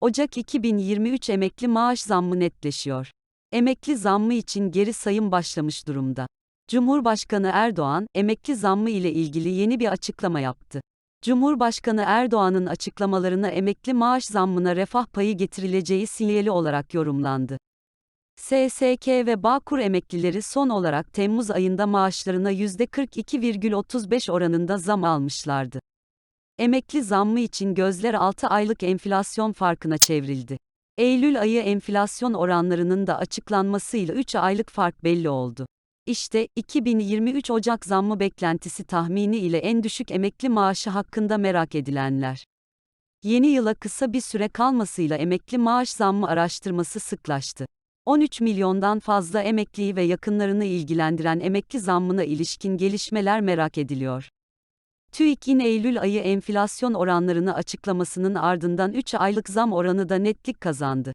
Ocak 2023 emekli maaş zammı netleşiyor. Emekli zammı için geri sayım başlamış durumda. Cumhurbaşkanı Erdoğan, emekli zammı ile ilgili yeni bir açıklama yaptı. Cumhurbaşkanı Erdoğan'ın açıklamalarına emekli maaş zammına refah payı getirileceği sinyali olarak yorumlandı. SSK ve Bağkur emeklileri son olarak Temmuz ayında maaşlarına %42,35 oranında zam almışlardı. Emekli zammı için gözler 6 aylık enflasyon farkına çevrildi. Eylül ayı enflasyon oranlarının da açıklanmasıyla 3 aylık fark belli oldu. İşte 2023 Ocak zammı beklentisi tahmini ile en düşük emekli maaşı hakkında merak edilenler. Yeni yıla kısa bir süre kalmasıyla emekli maaş zammı araştırması sıklaştı. 13 milyondan fazla emekliyi ve yakınlarını ilgilendiren emekli zammına ilişkin gelişmeler merak ediliyor. TÜİK'in Eylül ayı enflasyon oranlarını açıklamasının ardından 3 aylık zam oranı da netlik kazandı.